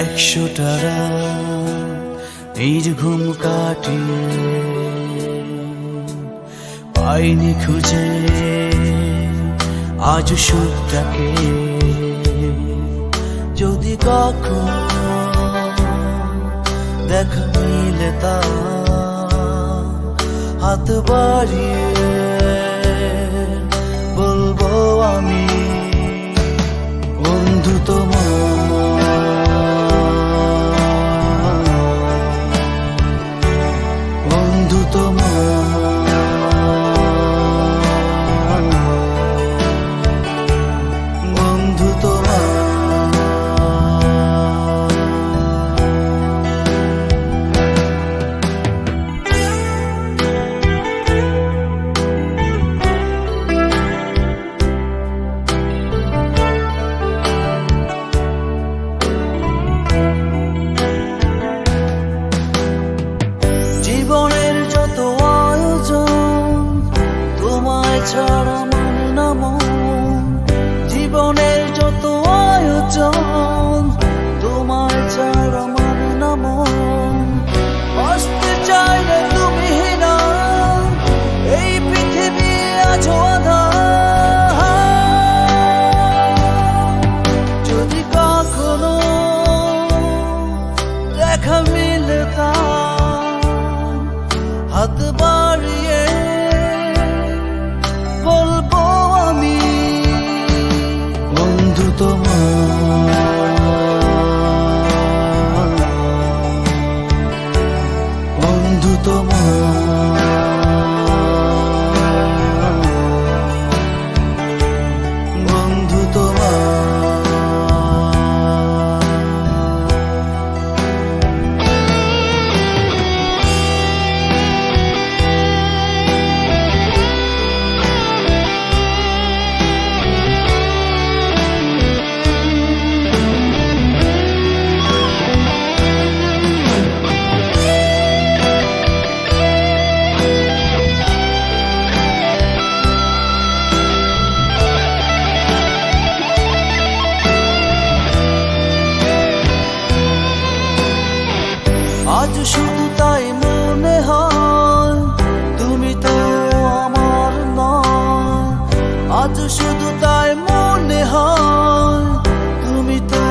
একশো টাকা নির্ঘুম কাটিয়ে পাইনি খুঁজে, আজ সুখটাকে যদি কখনো দেখা মিলে তা হাত বাড়িয়ে বলব আমি ছাড়া জীবনের যত আয়োজন, তোমায় ছাড়া মানে না বাঁচতে চাইলে তুমি না, এই পৃথিবী আছো যদি কখনো দেখা মিলে তা হাত তোমার শুধু তাই মনে হয় তুমি তো আমার নয়। আজ শুধু তাই মনে হয় তুমি তো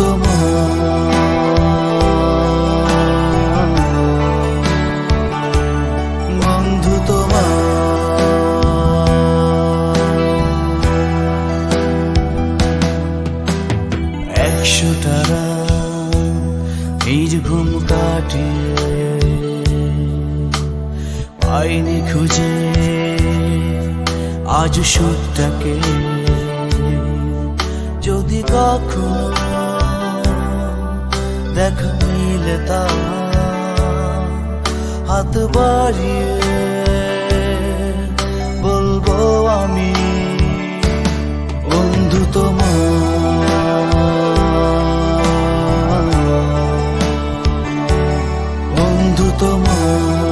তোমার বন্ধু তোমার। একশো টাকা নির্ঘুম কাটিয়ে পাইনি খুঁজে আজ সুখটাকে যদি কখনো দেখ মিলতা হাত বাড়িয়ে বলব আমি বন্ধু তোমার বন্ধু তোমার